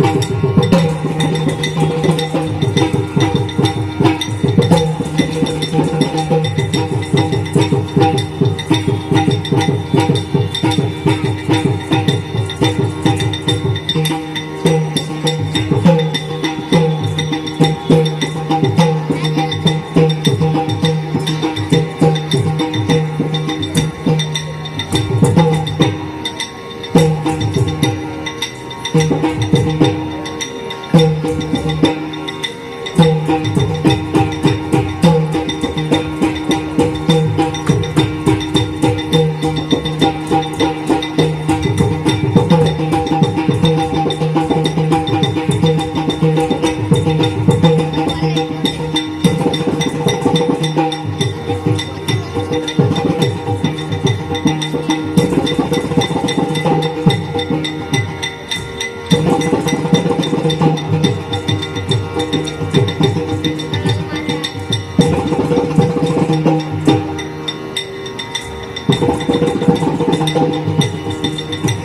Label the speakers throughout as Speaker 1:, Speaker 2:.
Speaker 1: Thank you.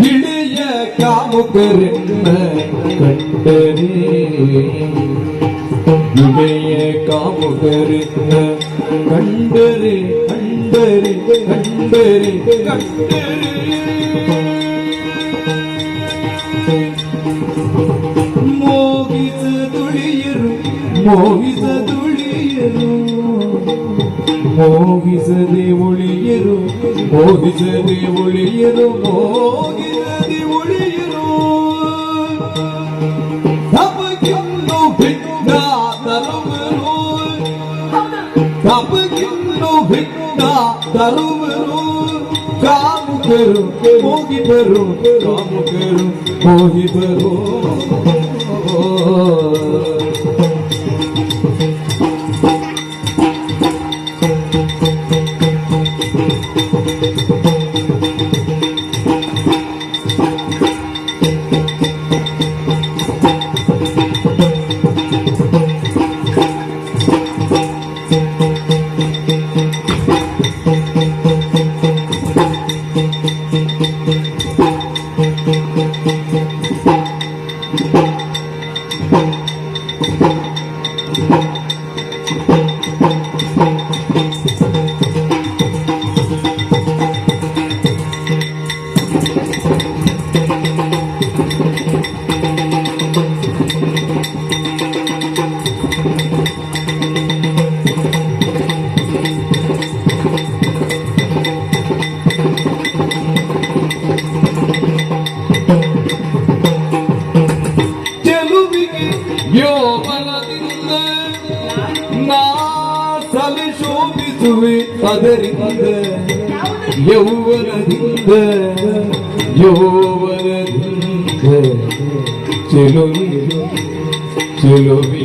Speaker 1: விடிய காமு பெருந்த கண்டரே விடிய காமு பெருந்த கண்டரே கண்டரே கண்டரே கண்டரே. ತುಳಿಯರು ಮೋಗಿಸದೆ ಉಳಿಯರು, ಮೋಹಿಸದೆ ಉಳಿಯರು ಮೋಗಿಸದೆ ಉಳಿಯರು. ತಪಗಿನ್ನು ಭಿನ್ನ ತರುವರು ತಪಗಿನ್ನು ಭಿನ್ನ ತರುವರು ಕಾಮುಕರು ಹೋಗಿದರು ಕಾಮುಕರು ಮೋಗಿಬರು ಚೆಲುವಿಗೆ ಯೋಬಲದಿಂದ ನಾ ಸಲಿ ಶೋಭಿಸುವೆ ಅದರಿಂದ ಯೌವನದಿಂದ ಯೌವನದಿಂದ. ಚೆಲುವಿ ಚೆಲುವಿ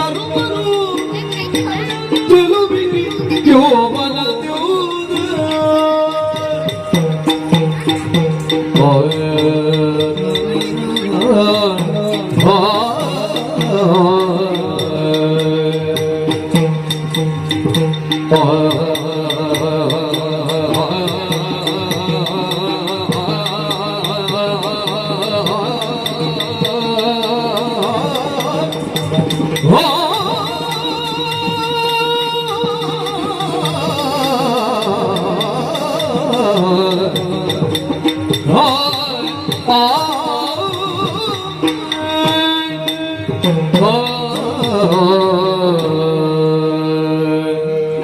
Speaker 1: ತರುವರು ಚೆಲುವಿಗೆ ಯೋಮನ Oh